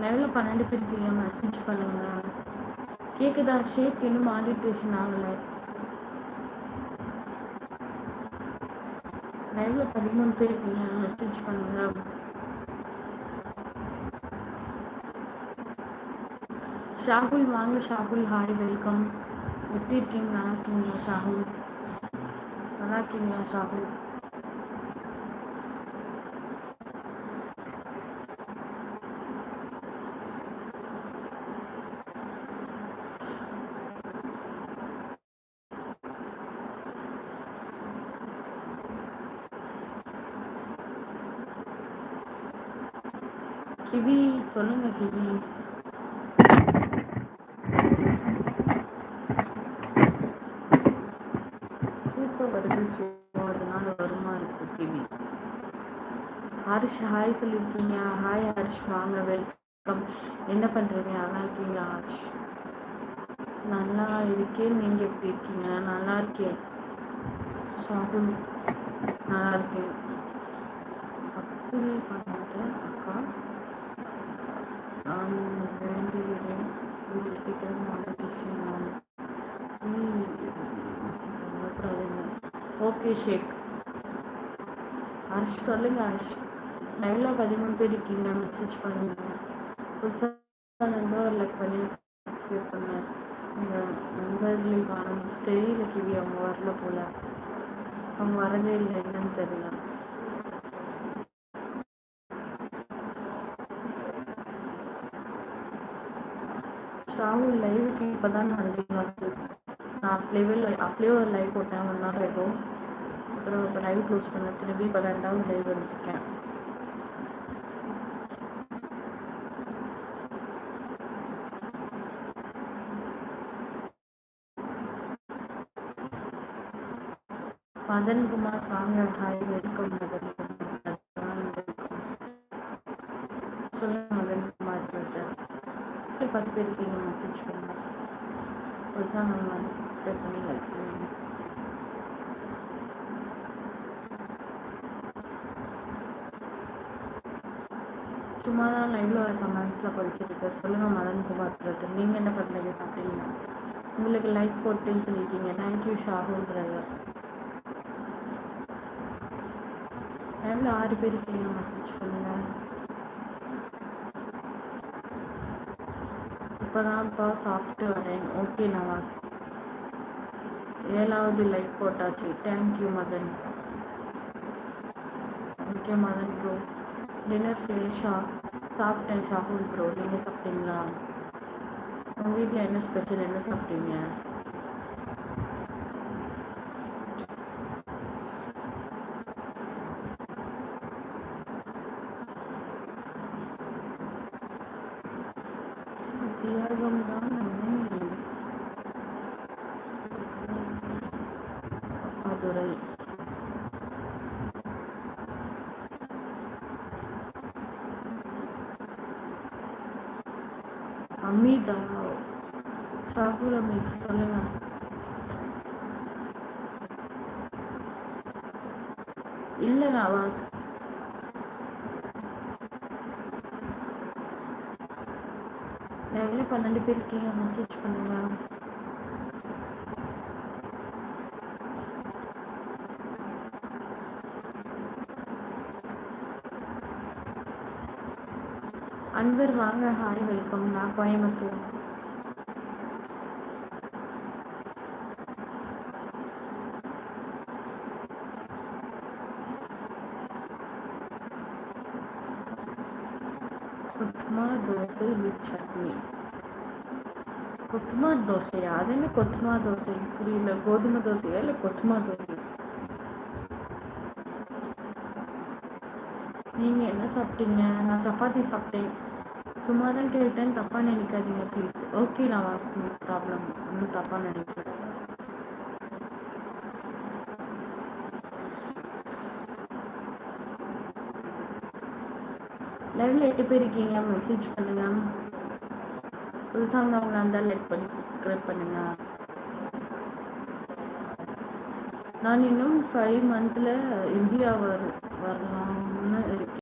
லைவ்ல பன்னெண்டு பேர் இருக்கீங்க மெசேஜ் பண்ணுங்க. கேட்குதா ஷேப் இன்னும் மாடிட்டேஷன் ஆகலை. லைவ்ல பதிமூணு பேர் இருக்கீங்க மெசேஜ் பண்ணுங்க. ஷாகுல் வாங்க ஷாகுல். ஹாய் வெல்கம் எப்படி இருக்கீங்க? நல்லா இருக்கீங்களா ஷாகுல்? நல்லா இருக்கீங்களா ஷாகுல்? கிவி சொல்லுங்க கிவி. தூக்கம் வருது ஸோ அதனால வருமா இருக்கு கிவி. ஹரிஷ் ஹாய் சொல்லியிருக்கீங்க ஹாய் ஹரிஷ் வாங்க வெல்கம் என்ன பண்ணுறீங்க நல்லா இருக்கீங்களா ஹரிஷ்? நல்லா இருக்கேன். நீங்கள் எப்படி இருக்கீங்க? நல்லா இருக்கேன். ஷாகுல் நல்லா இருக்கேன். அப்படி பண்ணுறேன் அக்கா? நான் வேண்டுகிறேன் கூடிய சீக்கிரம் மாடிட்டேஷன் ஓகே ஷேக் ஹர்ஷ் சொல்லுங்க ஹர்ஷ் லைவ்ல பதிமூணு பேர் இருக்கீங்க மெசேஜ் பண்ணுங்க. புதுசாக நண்பர் லைக் பண்ணி சப்ஸ்கிரைப் பண்ண உங்கள் நண்பர்களை காணும் தெரியல கிவி. அவங்க வரல போல. அவங்க வரவே இல்லை என்னன்னு தெரியல. ట్రావెల్ లైవ్కి పదాన్ని అంటున్నారు నాకు లెవెల్ అప్లేవ్ లైవ్ కొట్టాను అన్నారు రేపు ఇప్పుడు ఒక లైవ్ చూసుకున్నా తిరిగి పదంటాం లైవ్ అనిపించాను मदन कुमार वांग hi welcome Madan Kumar Madan hi பத்து பேர் இருக்கீங்க மெசேஜ் பண்ணுங்க புதுசாக நம்ம வந்து சப்ஸ்கிரைப் பண்ணி லைக் பண்ணுங்க சும்மா தான் லைவ்ல வர கமெண்ட்ஸில் படிச்சிருக்கேன் சொல்லுங்க மதன்குமார் பிரதர் நீங்கள் என்ன பண்ணுறீங்க சாப்பிட்டீங்களா? உங்களுக்கு லைக் போட்டுன்னு சொல்லியிருக்கீங்க தேங்க்யூ ஷாகுல் பிரதர் லைவ்ல ஆறு பேர் இருக்கீங்க மெசேஜ் பண்ணுங்க இப்போதான்ப்பா சாப்பிட்டு வரேன் ஓகே நவாஸ் ஏழாவது லைக் போட்டாச்சு thank you Madan okay Madan bro dinner ஃபினிஷா சாப்பிட்டேன் ஷாகுல் ப்ரோ நீங்கள் சாப்பிட்டீங்களா உங்கள் வீட்டில் என்ன ஸ்பெஷல் என்ன சாப்பிட்டீங்க தியாகம் தான் மதுரை அமிதா ஷாகுல் அமித் சொல்லுங்க. இல்லை நான் லைவ்ல பன்னெண்டு பேர் இருக்கீங்க மெசேஜ் பண்ணுங்க. அன்பர் வாங்க. ஹாய் வெல்கம் நான் கோயம்புத்தூர். உப்புமா தோசை வித் சட்னி. கொத்துமா தோசையா? அது என்ன கொத்துமா தோசை? புரியல. கோதுமை தோசையா இல்லை கொத்துமா தோசை? நீங்கள் என்ன சாப்பிட்டீங்க? நான் சப்பாத்தி சாப்பிட்டேன். சும்மா தான் கேட்டேன். தப்பாக நினைக்காதீங்க ப்ளீஸ் ஓகே நான் ப்ராப்ளம் ஒன்றும் தப்பாக நினைக்கிறேன் லைவ்ல எட்டு பேர் இருக்கீங்க மெசேஜ் பண்ணுங்க. புதுசாக வந்தவங்களா இருந்தால் லைக் பண்ணி சப்ஸ்கிரைப் பண்ணுங்க. நான் இன்னும் ஃபைவ் மந்த்தில் இந்தியா வர வரலாம்னு இருக்கேன்.